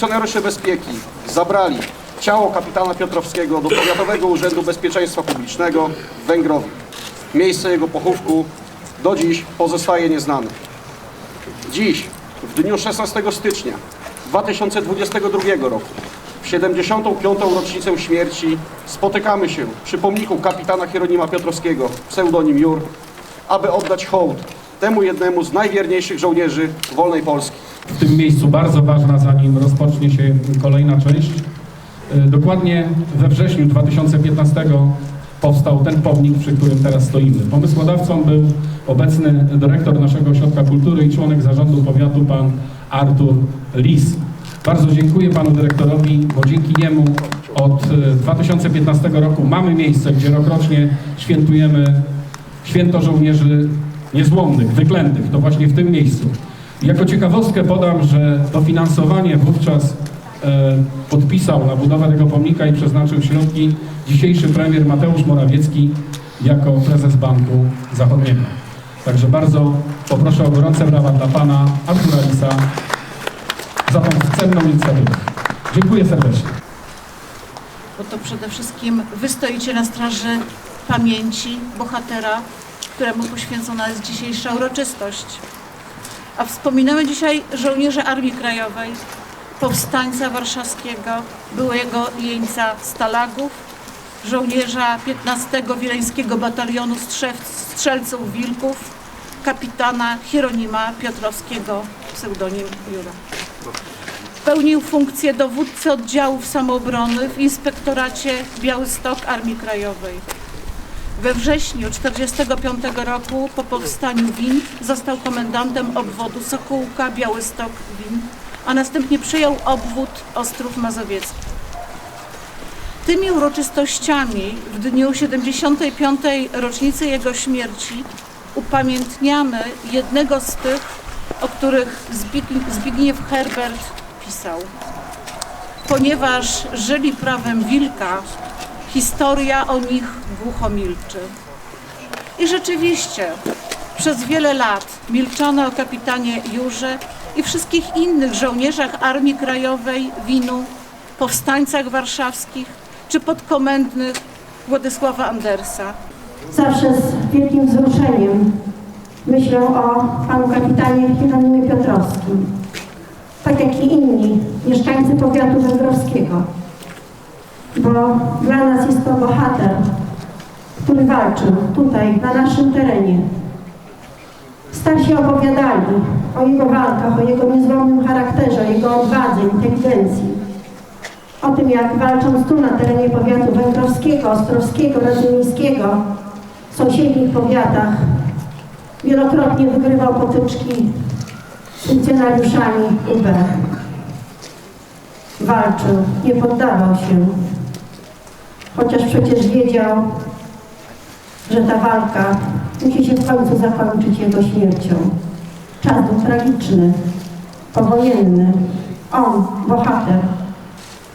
Funkcjonariusze bezpieki zabrali ciało kapitana Piotrowskiego do Powiatowego Urzędu Bezpieczeństwa Publicznego w Węgrowie. Miejsce jego pochówku do dziś pozostaje nieznane. Dziś, w dniu 16 stycznia 2022 roku, w 75. rocznicę śmierci, spotykamy się przy pomniku kapitana Hieronima Piotrowskiego, pseudonim Jur, aby oddać hołd temu jednemu z najwierniejszych żołnierzy wolnej Polski. W tym miejscu bardzo ważna, zanim rozpocznie się kolejna część. E, Dokładnie we wrześniu 2015 powstał ten pomnik, przy którym teraz stoimy. Pomysłodawcą był obecny dyrektor naszego Ośrodka Kultury i członek zarządu powiatu, pan Artur Lis. Bardzo dziękuję panu dyrektorowi, bo dzięki niemu od e, 2015 roku mamy miejsce, gdzie rokrocznie świętujemy święto żołnierzy niezłomnych, wyklętych. To właśnie w tym miejscu. Jako ciekawostkę podam, że dofinansowanie wówczas e, podpisał na budowę tego pomnika i przeznaczył środki dzisiejszy premier Mateusz Morawiecki jako prezes Banku Zachodniego. Także bardzo poproszę o gorące brawa dla pana Artura Lisa za tą cenną inicjatywę. Dziękuję serdecznie. bo to przede wszystkim wy stoicie na straży pamięci bohatera, któremu poświęcona jest dzisiejsza uroczystość. A wspominamy dzisiaj żołnierza Armii Krajowej, powstańca warszawskiego, byłego jeńca Stalagów, żołnierza 15 Wileńskiego Batalionu Strzelców Wilków, kapitana Hieronima Piotrowskiego, pseudonim Jura. Pełnił funkcję dowódcy oddziałów samoobrony w Inspektoracie Białystok Armii Krajowej. We wrześniu 1945 roku po powstaniu WIN został komendantem obwodu Sokółka Białystok WIN, a następnie przejął obwód Ostrów Mazowiecki. Tymi uroczystościami w dniu 75. rocznicy jego śmierci upamiętniamy jednego z tych, o których Zbigniew- Herbert pisał. Ponieważ żyli prawem wilka, historia o nich głucho milczy. I rzeczywiście, przez wiele lat milczono o kapitanie Jurze i wszystkich innych żołnierzach Armii Krajowej, Winu, powstańcach warszawskich czy podkomendnych Władysława Andersa. Zawsze z wielkim wzruszeniem myślę o panu kapitanie Hieronimie Piotrowskim. Tak jak i inni mieszkańcy powiatu węgrowskiego. Bo dla nas jest to bohater, który walczył tutaj, na naszym terenie. Starsi opowiadali o jego walkach, o jego niezłomnym charakterze, o jego odwadze, inteligencji. O tym, jak walcząc tu na terenie powiatu węgrowskiego, ostrowskiego, radzymińskiego, w sąsiednich powiatach, wielokrotnie wygrywał potyczki z funkcjonariuszami UB. Walczył, nie poddawał się, chociaż przecież wiedział, że ta walka musi się w końcu zakończyć jego śmiercią. Czas był tragiczny, powojenny. On, bohater,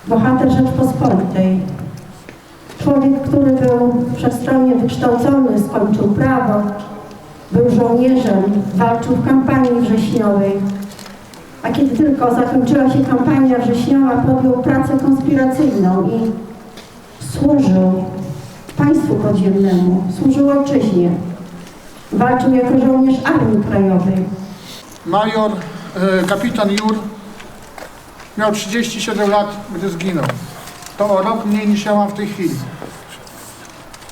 bohater Rzeczpospolitej, Człowiek, który był przestronnie wykształcony, skończył prawo, był żołnierzem, walczył w kampanii wrześniowej. A kiedy tylko zakończyła się kampania wrześniowa, podjął pracę konspiracyjną i służył państwu podziemnemu, służył ojczyźnie. Walczył jako żołnierz Armii Krajowej. Major, e, kapitan Jur miał 37 lat, gdy zginął. To o rok mniej niż ja mam w tej chwili.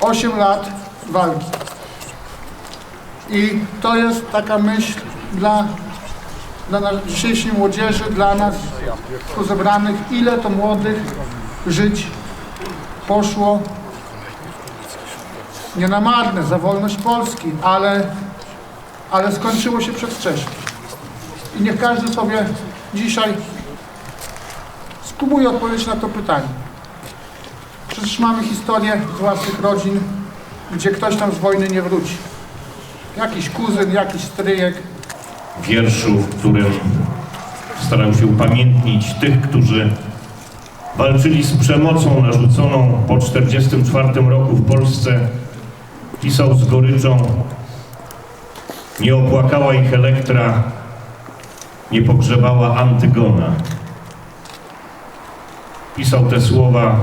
8 lat walki. I to jest taka myśl dla, dla nas, dzisiejszej młodzieży, dla nas tu zebranych, ile to młodych żyć poszło nie na marne, za wolność Polski, ale, ale skończyło się przedwcześnie. I niech każdy sobie dzisiaj spróbuje odpowiedzieć na to pytanie. Przecież mamy historię z własnych rodzin, gdzie ktoś tam z wojny nie wróci. Jakiś kuzyn, jakiś stryjek. wierszu, w którym starał się upamiętnić tych, którzy walczyli z przemocą narzuconą po 1944 roku w Polsce. Pisał z goryczą, nie opłakała ich Elektra, nie pogrzebała Antygona. Pisał te słowa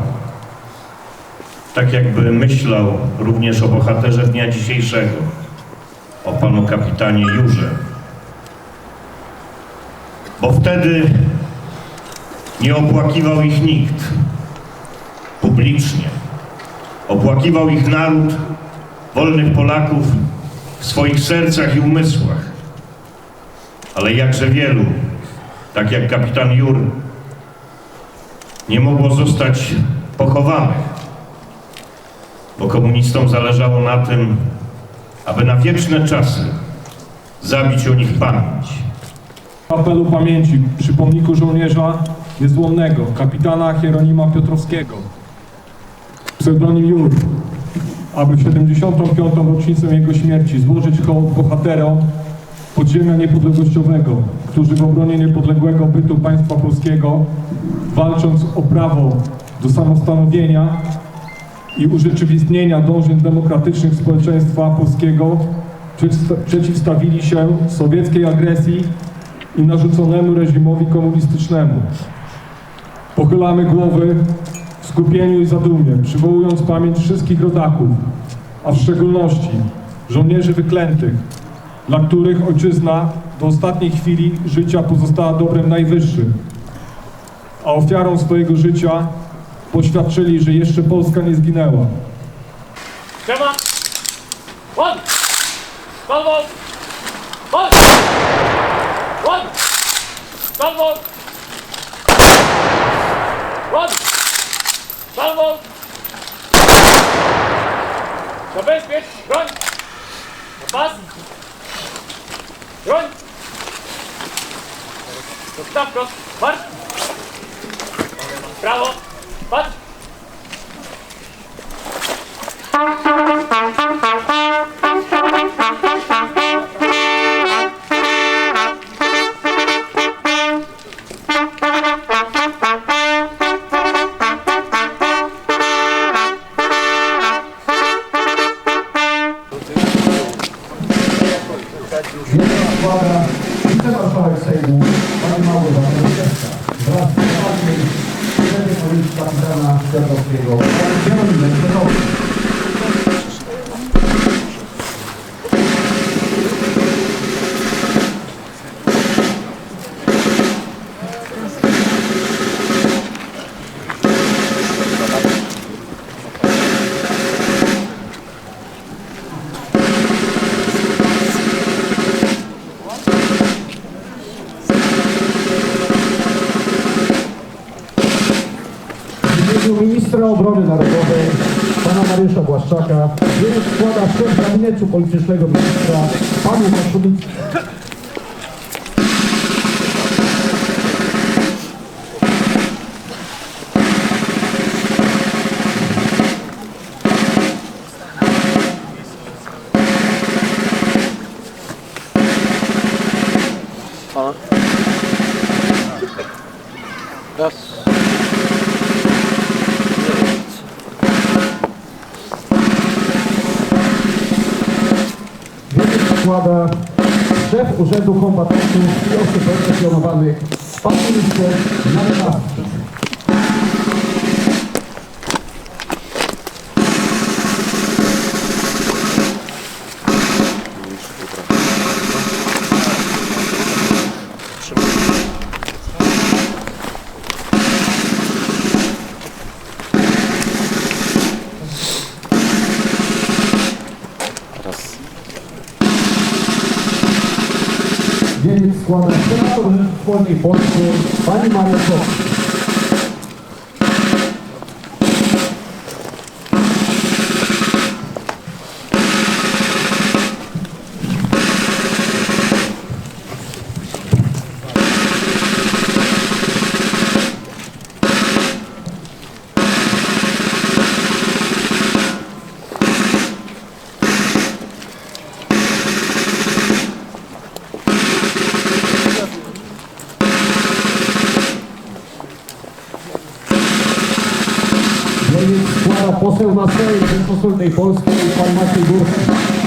tak jakby myślał również o bohaterze dnia dzisiejszego, o panu kapitanie Jurze bo wtedy nie opłakiwał ich nikt publicznie. Opłakiwał ich naród, wolnych Polaków w swoich sercach i umysłach. Ale jakże wielu, tak jak kapitan Jur, nie mogło zostać pochowanych, bo komunistom zależało na tym, aby na wieczne czasy zabić o nich pamięć. apelu pamięci przy pomniku żołnierza niezłomnego, kapitana Hieronima Piotrowskiego, pseudonim Jur, aby w 75. rocznicę jego śmierci złożyć hołd bohaterom podziemia niepodległościowego, którzy w obronie niepodległego bytu państwa polskiego, walcząc o prawo do samostanowienia i urzeczywistnienia dążeń demokratycznych społeczeństwa polskiego, przeciwsta- przeciwstawili się sowieckiej agresji i narzuconemu reżimowi komunistycznemu. Pochylamy głowy w skupieniu i zadumie, przywołując pamięć wszystkich rodaków, a w szczególności żołnierzy wyklętych, dla których ojczyzna do ostatniej chwili życia pozostała dobrem najwyższym, a ofiarą swojego życia poświadczyli, że jeszcze Polska nie zginęła. Siema! One! Salvo! One! One! Salvo! One! Salvo! Zabezpiecz! Broń! Na pas! Broń! Zostaw prost! Marsz! Prawo! Patrz! odwiedził ministra obrony narodowej pana Mariusza Błaszczaka, który składa szef gabinetu politycznego ministra panu Maszudowi. Raz. Składa szef Urzędu Kombatantów i Osób Represjonowanych, pan minister Jan Девять складок сразу, исходный бой по пониманию слов. Poseł na Sejm Rzeczypospolitej Polskiej, pan Maciej Górski.